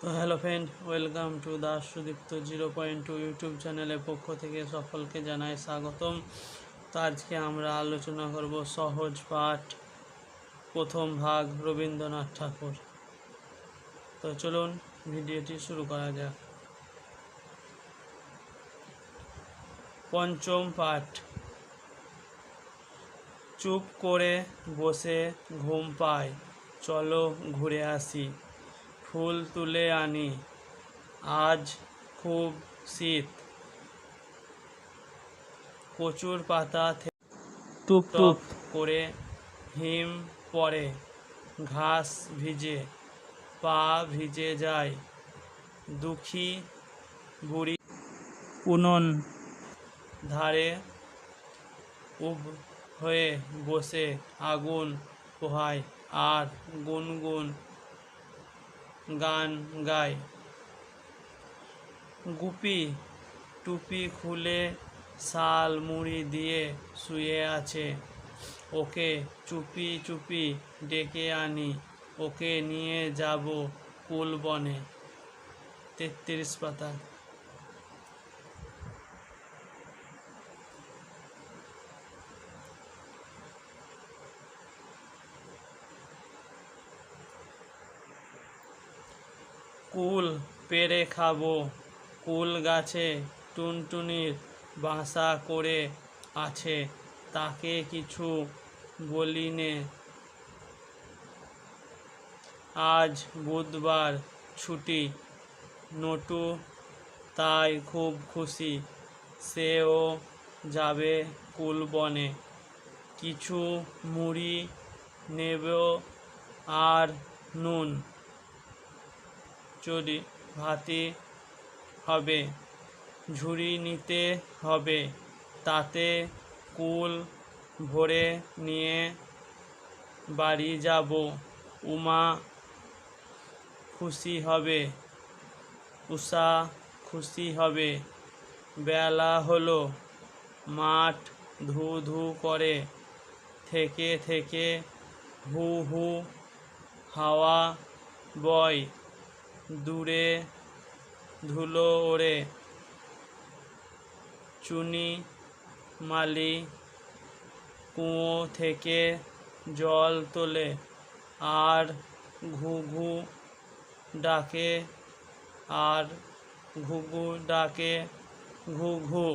তো hello friend, welcome to Das Sudipta zero point two YouTube চ্যানেলের পক্ষ থেকে সকলকে জানাই স্বাগতম। তো আজকে আমরা আলোচনা করব সহজ পাঠ, প্রথম ভাগ, রবীন্দ্রনাথ ঠাকুর। তো চলুন, ভিডিওটি শুরু করা যাক। পঞ্চম পাঠ। চুপ করে বসে ঘুম পায়, চলো ঘুরে আসি। ফুল তুলে আনি। আজ খুব শীত। কচুর পাতা টুপ টুপ। করে হিম পড়ে। ঘাস ভিজে পা ভিজে যায়। দুঃখী বুড়ি উনন। ধারে উব হয়ে বসে আগুন পোহায়। আর গুনগুন গান গায়। গুপি টুপি খুলে শাল মুড়ি দিয়ে শুয়ে আছে। ওকে চুপি চুপি ডেকে আনি। ওকে নিয়ে যাব কুলবনে। তেত্রিশ পাতা কুল পেরে খাব। কুল গাছে টুনটুনির বাসা করে আছে। তাকে কিছু বলিনে। আজ বুধবার ছুটি। নটু তাই খুব খুশি। সেও যাবে কুলবনে কিছু মুড়ি নেব আর নুন। চুরি ভাতি হবে, ঝুড়ি নিতে হবে, তাতে কুল ভরে নিয়ে বাড়ি যাব, উমা খুশি হবে, উষা খুশি হবে, বেলা হলো, মাঠ ধু ধু করে, থেকে থেকে হু হু হাওয়া বয় দূরে ধুলো ওড়ে। চুনি, মালি, কুয়ো থেকে জল তোলে আর ঘুঘু ডাকে আর ঘুঘু ডাকে ঘুঘু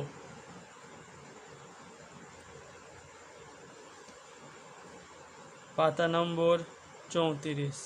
পাতা নম্বর চৌত্রিশ।